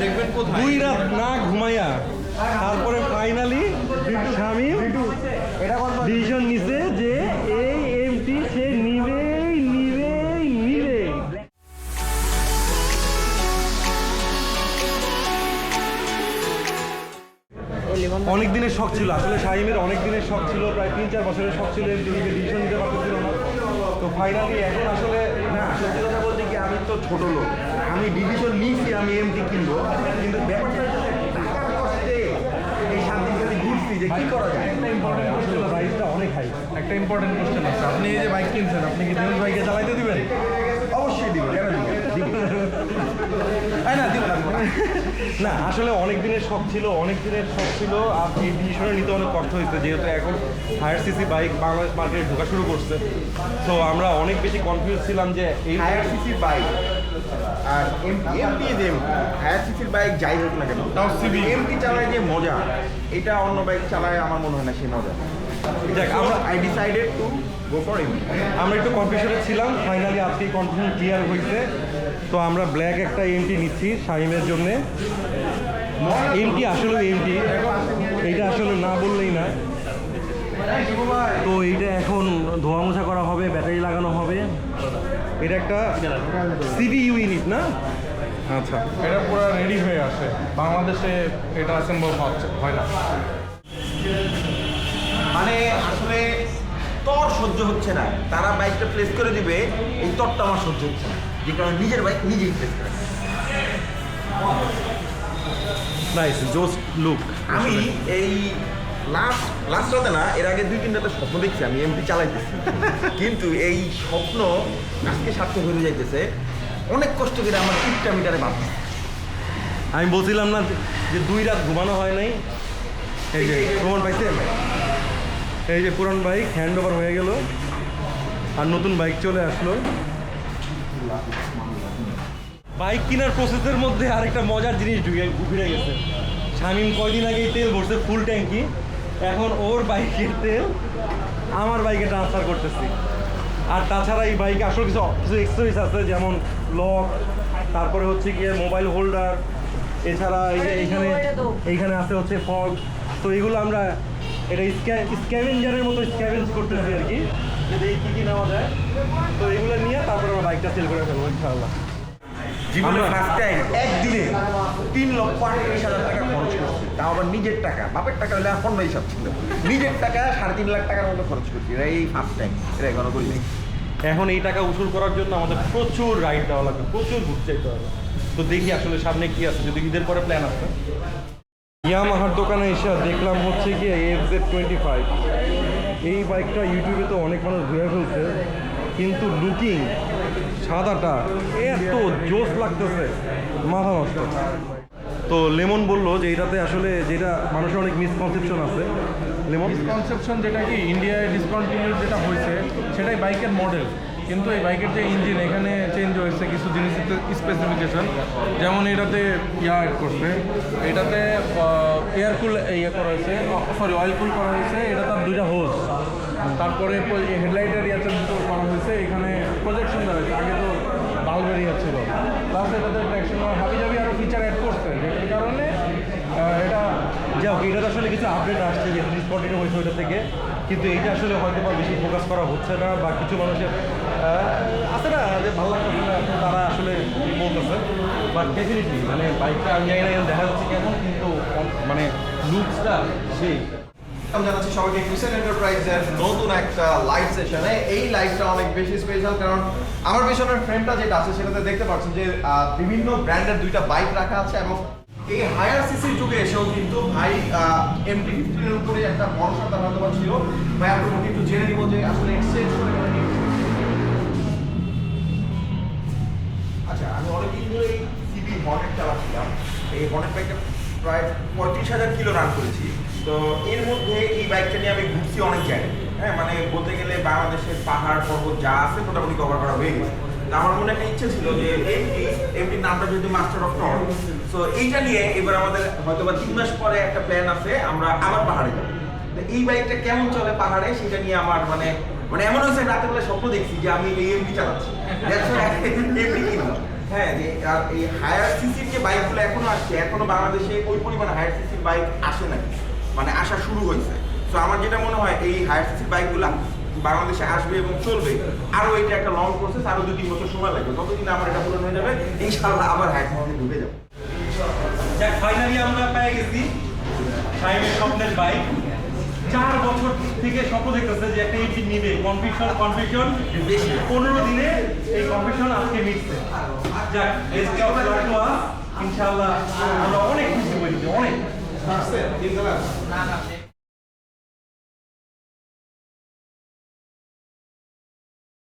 দেখবেন দুই রাত না ঘুমাইয়া তারপরে ফাইনালি স্বামী ডিসিশন নিছে যে এই এমটি সে নিবেই নিবেই নিবে অনেক দিনের শখ ছিল আসলে শাহিমের অনেক দিনের শখ ছিল প্রায় তিন চার বছরের শখ ছিল এমটি নিবে ডিসিশন নিতে পারতেছিল না। তো ফাইনালি এখন আসলে না সত্যি কথা বলতে কি আমি তো ছোট লোক। আমি ডিভিশন নিয়েছি, আমি এমটি কিনবো। কিন্তু ব্যাপারটা এই যে একটা ইম্পর্টেন্ট আসলে প্রাইসটা অনেক হাই একটা ইম্পর্টেন্ট কোশ্চেন আছে। আপনি এই যে বাইক কিনছেন, আপনি কি বাইকে চালাইতে দিবেন অবশ্যই দিব কেন দিব দিব তাই না দিবেন না আসলে অনেক দিনের শখ ছিল অনেক দিনের শখ ছিল। আর এই ডিসিশনে নিতে অনেক কষ্ট হয়েছে যেহেতু এখন হায়ার সিসি বাইক বাংলাদেশ মার্কেটে ঢোকা শুরু করছে। তো আমরা অনেক বেশি কনফিউজ ছিলাম যে এই হায়ার সিসির বাইক আর এমটি এমটি যে হায়ার সিসির বাইক যাই হোক না কেন তাও CB এমটি চালায় যে মজা এটা অন্য বাইক চালায় আমার মনে হয় না সেই মজা। দেখ আমরা I decided to go for MT আমরা একটু কনফিউশনে ছিলাম ফাইনালি আজকে কনফিউশন ক্লিয়ার হয়েছে। তো আমরা ব্ল্যাক একটা এমটি নিচ্ছি শাহিমের জন্য। এমটি আসলে এমটি এইটা আসলে না বললেই না। তো এইটা এখন ধোয়া মোছা করা হবে ব্যাটারি লাগানো হবে। এটা একটা সিবিইউ ইউনিট না? আচ্ছা। এটা পুরো রেডি হয়ে আসে বাংলাদেশে এটা অ্যাসেম্বল হয় না। মানে আসলে তর সহ্য হচ্ছে না। তারা বাইকটা প্লেস করে দিবে এই তরটা আমার সহ্য হচ্ছে না। যে কারণে নিজের বাইক নিজেই প্লেস করে নাইস জোস্ট লুক আমি এই লাস্ট লাস্ট রাতে না এর আগে দুই তিন রাতে স্বপ্ন দেখছি আমি এমপি চালাইতেছি। কিন্তু এই স্বপ্ন আজকে সার্থক হয়ে যাইতেছে। অনেক কষ্ট করে আমার তিনটা মিটারে বাদ আমি বলছিলাম না যে দুই রাত ঘুমানো হয় নাই। এই যে প্রমাণ পাইছেন? এই যে পুরান বাইক হ্যান্ড ওভার হয়ে গেল। আর নতুন বাইক চলে আসলো। বাইক কেনার প্রসেসের মধ্যে আরেকটা মজার জিনিস ঢুকে ঘুরে গেছে। শামিম কয়দিন আগেই তেল ভরছে ফুল ট্যাঙ্কি এখন ওর বাইকের তেল, আমার বাইকে ট্রান্সফার করতেছি। আর তাছাড়া এই বাইকে আসলে কিছু কিছু এক্সেসরিজ আছে, যেমন লক তারপরে হচ্ছে গিয়ে মোবাইল হোল্ডার এছাড়া এই যে এইখানে এইখানে আছে হচ্ছে ফগ তো এগুলো আমরা এটা স্ক্যাভেঞ্জারের মতো স্ক্যাভেঞ্জ করতেছি আর কি। দেখি কী কী নেওয়া যায়? তো এগুলো নিয়ে তারপরে আমরা বাইকটা সেল করে ফেলব ইনশাআল্লাহ। জীবনে ফার্স্ট টাইম একদিনে তিন লক্ষ আটত্রিশ হাজার টাকা খরচ করছি। তাও আবার নিজের টাকা। বাপের টাকা হলে ছিল। নিজের টাকা সাড়ে তিন লাখ টাকার মতো খরচ করছি। এটা এই ফার্স্ট টাইম এটা এখনও এখন এই টাকা উসুল করার জন্য আমাদের প্রচুর রাইড দেওয়া লাগবে প্রচুর ঘুরতে যেতে হবে। তো দেখি আসলে সামনে কি আছে। যদি ঈদের পরে প্ল্যান আছে ইয়ামাহার দোকানে এসে দেখলাম হচ্ছে কি এফ জেড টোয়েন্টি ফাইভ এই বাইকটা ইউটিউবে তো অনেক মানুষ ঘুরে ফেলছে, কিন্তু লুকিং সাদাটা এত জোস লাগতেছে, মাথা নষ্ট। তো লেমন বলল যে এটাতে আসলে যেটা মানুষের অনেক মিসকনসেপশন আছে। লেমন? মিসকনসেপশন যেটা কি ইন্ডিয়ায় ডিসকন্টিনিউ যেটা হয়েছে, সেটাই বাইকের মডেল কিন্তু এই বাইকের যে ইঞ্জিন, এখানে চেঞ্জ হয়েছে কিছু জিনিসের স্পেসিফিকেশন যেমন এটাতে ইয়া অ্যাড করছে, এটাতে এয়ার কুল ইয়ে করা হয়েছে সরি অয়েল কুল করা হয়েছে, এটা তার দুইটা হোজ তারপরে হেডলাইটের ইয়াতে দুটো করা হয়েছে, এখানে প্রজেকশন দেওয়া হয়েছে, আগে তো বাল্বের ইয়ে ছিল। প্লাস এটাতে ট্র্যাকশন হাবি জাবি আরও ফিচার অ্যাড করছে যেটার কারণে এটা যাই হোক, এটাতে আসলে কিছু আপডেট আসছে যে স্পটিং হয়েছে ওইটা থেকে। কিন্তু এইটা আসলে হয়তো বা বেশি ফোকাস করা হচ্ছে না বা কিছু মানুষের আছে না যে ভালো লাগতেছে না তারা আসলে বলতেছে? বাট ডেফিনেটলি মানে বাইকটা আমি জানি না দেখা যাচ্ছে কেমন কিন্তু মানে লুকসটা সেই। আমি জানাচ্ছি সবাইকে ক্রিসেন এন্টারপ্রাইজের নতুন একটা লাইভ সেশনে এই লাইভটা অনেক বেশি স্পেশাল কারণ আমার পেছনের ফ্রেমটা যেটা আছে, সেটাতে দেখতে পাচ্ছেন যে বিভিন্ন ব্র্যান্ডের দুইটা বাইক রাখা আছে এবং এই হায়ার সিসির যুগে এসেও কিন্তু ভাই এমটি ফিফটিনের উপরে একটা ভরসা তার হয়তো ছিল। ভাই আমরা কিন্তু জেনে নিব যে আসলে এক্সচেঞ্জ করে আচ্ছা আমি অনেকদিন ধরে এই সিবি হর্নেট চালাচ্ছিলাম এই হর্নেট বাইকটা প্রায় পঁয়ত্রিশ হাজার কিলো রান করেছি। তো এর মধ্যে এই বাইকটা নিয়ে আমি ঘুরছি অনেক জায়গায়। হ্যাঁ মানে বলতে গেলে বাংলাদেশের পাহাড় পর্বত যা আছে মোটামুটি কভার করা হয়ে গেছে। আমার মনে একটা ইচ্ছে ছিল যে এমটি এমটির নামটা যেহেতু মাস্টার অফ টর সো এইটা নিয়ে এবার আমাদের হয়তো বা তিন মাস পরে একটা প্ল্যান আছে, আমরা আবার পাহাড়ে যাব। এই বাইকটা কেমন চলে পাহাড়ে, সেটা নিয়ে আমার মানে মানে এমন হয়েছে রাতের বেলা স্বপ্ন দেখছি যে আমি এই এমটি চালাচ্ছি। এমটি কিনলাম। হ্যাঁ যে, আর এই হায়ার সিসির যে বাইকগুলো এখনও আসছে, এখনও বাংলাদেশে ওই পরিমাণে হায়ার সিসির বাইক আসে নাকি মানে আসা শুরু হয়েছে। তো আমার যেটা মনে হয়, এই হায়ার সিসির বাইকগুলো বাংলাদেশে আসবে এবং চলবে। আরও এটা একটা লং প্রসেস আরও দু তিন বছর সময় লাগবে। ততদিন আমার এটা পূরণ হয়ে যাবে। ইনশাআল্লাহ আবার সিসিতে ঢুকে যাব। যাক ফাইনালি আমরা পেয়ে গেছি শাইমের স্বপ্নের বাইক চার বছর থেকে স্বপ্ন দেখতেছে যে একটা ইঞ্জিন নিবে। কনফিউশন কনফিউশন বেশি। পনেরো দিনে এই কনফিউশন আজকে মিটছে। যাক এসকে অফ ইনশাআল্লাহ আমরা অনেক খুশি হয়েছি অনেক। আসছে তিন